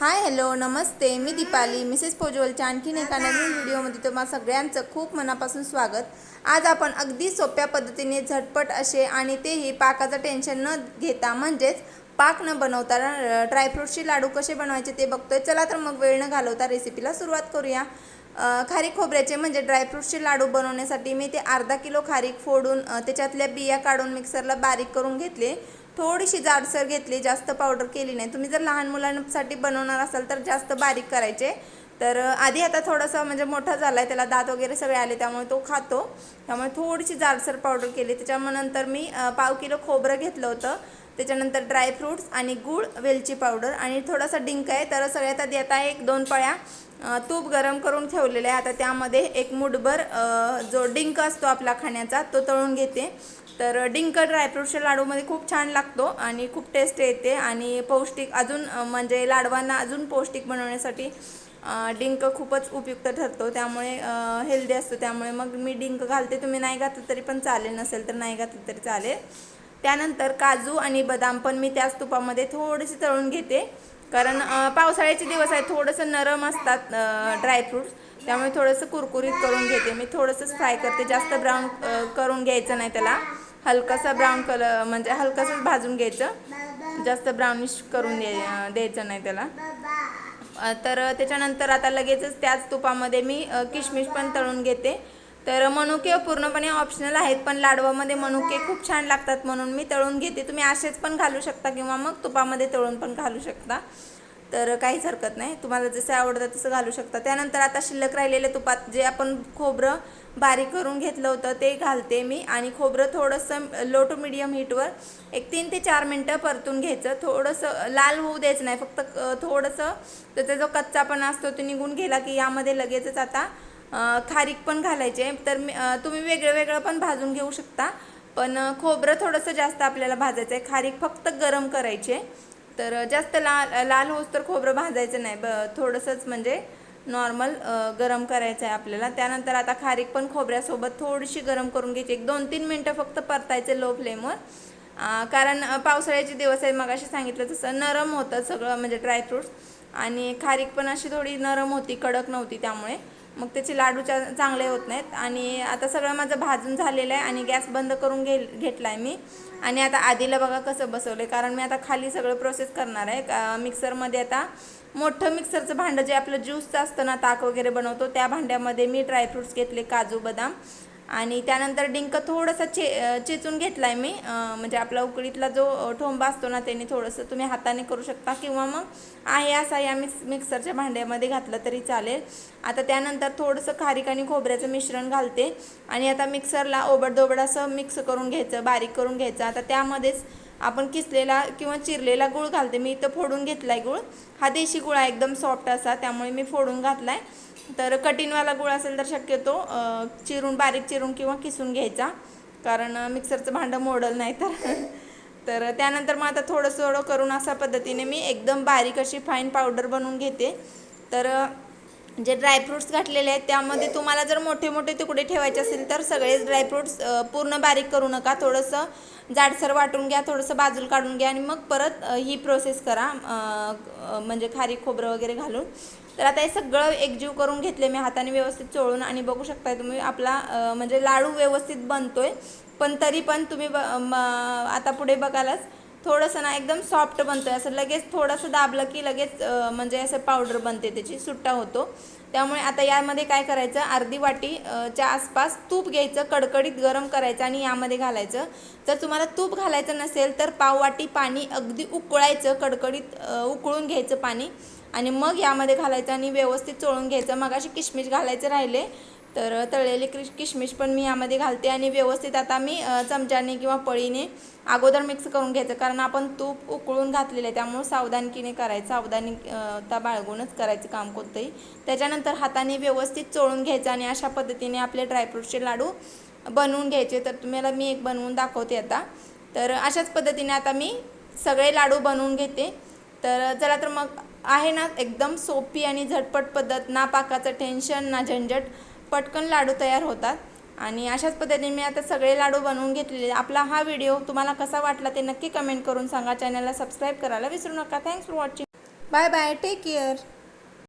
हाय hello नमस्ते. मी Deepali. Mrs पोजवलच्या आणखीन एका नवीन व्हिडिओमध्ये तुम्हाला सगळ्यांचं खूप मनापासून स्वागत. आज आपण अगदी सोप्या पद्धतीने झटपट असे आणि तेही पाकाचं टेन्शन न घेता म्हणजेच पाक न बनवता ड्रायफ्रूटचे लाडू कसे बनवायचे ते बघतोय. चला तर मग वेळ न घालवता रेसिपीला सुरुवात करूया. खारीक खोबऱ्याचे म्हणजे ड्रायफ्रूटचे लाडू बनवण्यासाठी मी ते अर्धा किलो खारीक फोडून त्याच्यातल्या बिया काढून मिक्सरला बारीक करून घेतले. थोडीशी जाडसर घेतली जास्त पावडर केली नाही. तुम्ही जर लहान मुलांसाठी बनवणार असाल तर जास्त बारीक करायचे. तर आधी आता थोडासा म्हणजे मोठा झाला आहे त्याला दात वगैरे सगळे आले त्यामुळे तो खातो. त्यामुळे थोडीशी जाडसर पावडर केली. त्याच्यानंतर मी पाव किलो खोबरं घेतलं होतं. त्याच्यानंतर ड्रायफ्रूट्स आणि गूळ वेलची पावडर आणि थोडासा डिंक आहे. तर सगळ्यात आधी आता एक दोन पळ्या तूप गरम करून ठेवलेलं आहे. आता त्यामध्ये एक मुठभर जो डिंक असतो आपला खाण्याचा तो तळून घेते. तर डिंक ड्रायफ्रूटच्या लाडूमध्ये खूप छान लागतो आणि खूप टेस्ट येते आणि पौष्टिक अजून म्हणजे लाडवांना अजून पौष्टिक बनवण्यासाठी डिंक खूपच उपयुक्त ठरतो. त्यामुळे हेल्दी असतो. त्यामुळे मग मी डिंक घालते. तुम्ही नाही घातलं तरी पण चालेल. नसेल तर नाही घातलं तरी चालेल. त्यानंतर काजू आणि बदाम पण मी त्याच तुपामध्ये थोडेसे तळून घेते. कारण पावसाळ्याचे दिवस आहेत. थोडंसं नरम असतात ड्रायफ्रूट्स त्यामुळे थोडंसं कुरकुरीत करून घेते. मी थोडंसंच फ्राय करते. जास्त ब्राऊन करून घ्यायचं नाही त्याला. हलकासा ब्राऊन कलर म्हणजे हलकासंच भाजून घ्यायचं. जास्त ब्राउनिश करून द्याय द्यायचं नाही त्याला. तर त्याच्यानंतर आता लगेचच त्याच तुपामध्ये मी किशमिश पण तळून घेते. तर मनुके पूर्णपणे ऑप्शनल आहेत पण लाडवामध्ये मनुके खूप छान लागतात म्हणून मी तळून घेते. तुम्ही असेच पण घालू शकता किंवा मग तुपामध्ये तळून पण घालू शकता. तर काहीच हरकत नाही. तुम्हाला जसं आवडतं तसं घालू शकता. त्यानंतर आता शिल्लक राहिलेल्या तुपात जे आपण खोबरं बारीक करून घेतलं होतं ते घालते मी. आणि खोबरं थोडंसं लो टू मिडियम हीटवर एक तीन ते चार मिनटं परतून घ्यायचं. थोडंसं लाल होऊ द्यायचं नाही फक्त थोडंसं त्याचा जो कच्चापणा असतो तो निघून गेला की यामध्ये लगेचच आता खारीक पण घालायचे. तर मी तुम्ही वेगळं वेगळं पण भाजून घेऊ शकता. पण खोबरं थोडंसं जास्त आपल्याला भाजायचं आहे खारीक फक्त गरम करायचे. तर जास्त लाल लाल होस तर खोबरं भाजायचं नाही. ब थोडंसंच म्हणजे नॉर्मल गरम करायचं आहे आपल्याला. त्यानंतर आता खारीक पण खोबऱ्यासोबत थोडीशी गरम करून घ्यायची. एक दोन तीन मिनटं फक्त परतायचे लो फ्लेमवर कारण पावसाळ्याचे दिवस आहे मग सांगितलं तसं. नरम होतं सगळं म्हणजे ड्रायफ्रूट्स आणि खारीक पण अशी थोडी नरम होती कडक नव्हती त्यामुळे. मग त्याचे लाडू चा चांगले होत नाहीत. आणि आता सगळं माझं भाजून झालेलं आहे आणि गॅस बंद करून घे घेतला आहे मी. आणि आता आधीला बघा कसं बसवलं आहे कारण मी आता खाली सगळं प्रोसेस करणार आहे. मिक्सरमध्ये आता मोठं मिक्सरचं भांडं जे आपलं ज्यूसचं असतं ना ताक वगैरे बनवतो त्या भांड्यामध्ये मी ड्रायफ्रूट्स घेतले काजू बदाम. आणि त्यानंतर डिंक थोडंसं चे चेचून घेतला आहे मी म्हणजे आपला उकडीतला जो ठोंबा असतो ना त्याने थोडंसं तुम्ही हाताने करू शकता. किंवा मग आहे असा या मिक्स मिक्सरच्या भांड्यामध्ये घातलं तरी चालेल. आता त्यानंतर थोडंसं खारीक आणि खोबऱ्याचं मिश्रण घालते. आणि आता मिक्सरला ओबडदोबड असं मिक्स करून घ्यायचं बारीक करून घ्यायचं. आता त्यामध्येच आपण किसलेला किंवा चिरलेला गूळ घालते. मी इथं फोडून घेतला आहे गूळ. हा देशी गुळ आहे एकदम सॉफ्ट असा. त्यामुळे मी फोडून घातला आहे तर कठीणवाला गुळ असेल तर शक्यतो चिरून बारीक चिरून किंवा किसून घ्यायचा. कारण मिक्सरचं भांडं मोडल नाही तर. तर त्यानंतर मग आता थोडं थोडं करून अशा पद्धतीने मी एकदम बारीक अशी फाईन पावडर बनवून घेते. तर जे ड्रायफ्रूट्स घातलेले आहेत त्यामध्ये तुम्हाला जर मोठे मोठे तुकडे ठेवायचे असेल तर सगळेच ड्रायफ्रूट्स पूर्ण बारीक करू नका. थोडंसं जाडसर वाटून घ्या थोडंसं बाजूला काढून घ्या आणि मग परत ही प्रोसेस करा. म्हणजे खारी खोबरं वगैरे घालून. तर आता हे सगळं एकजीव करून घेतले मी हाताने व्यवस्थित चोळून आणि बघू शकताय तुम्ही आपला म्हणजे लाडू व्यवस्थित बनतोय. पण तरी पण तुम्ही ब म आता पुढे बघालच. थोडंसं ना एकदम सॉफ्ट बनतोय. असं लगेच थोडंसं दाबलं की लगेच म्हणजे असं पावडर बनते त्याची सुट्टा होतो. त्यामुळे आता यामध्ये काय करायचं अर्धी वाटी च्या आसपास तूप घ्यायचं कडकडीत गरम करायचं आणि यामध्ये घालायचं. जर तुम्हाला तूप घालायचं नसेल तर पाव वाटी पाणी अगदी उकळायचं कडकडीत उकळून घ्यायचं पाणी. आणि मग यामध्ये घालायचं आणि व्यवस्थित चोळून घ्यायचं. मग अशी किशमिश घालायचे राहिले तर तळलेले क्रिश किशमिश पण मी यामध्ये घालते आणि व्यवस्थित आता मी चमच्याने किंवा पळीने अगोदर मिक्स करून घ्यायचं. कारण आपण तूप उकळून घातलेलं आहे त्यामुळे सावधानकीने करायचं. सावधानी त्या बाळगूनच करायचं काम कोणतंही. त्याच्यानंतर हाताने व्यवस्थित चोळून घ्यायचं आणि अशा पद्धतीने आपले ड्रायफ्रूटचे लाडू बनवून घ्यायचे. तर तुम्हाला मी एक बनवून दाखवते आता. तर अशाच पद्धतीने आता मी सगळे लाडू बनवून घेते. तर चला तर मग आहे ना एकदम सोपी आणि झटपट पद्धत. ना पाकाचं टेन्शन ना झंझट. पटकन लाडू तयार होतात. आणि अशाच पद्धतीने मी आता सगळे लाडू बनवून घेतलेले आपला हा व्हिडिओ तुम्हाला कसा वाटला ते नक्की कमेंट करून सांगा. चॅनलला सबस्क्राईब करायला विसरू नका. Thanks for watching bye bye take care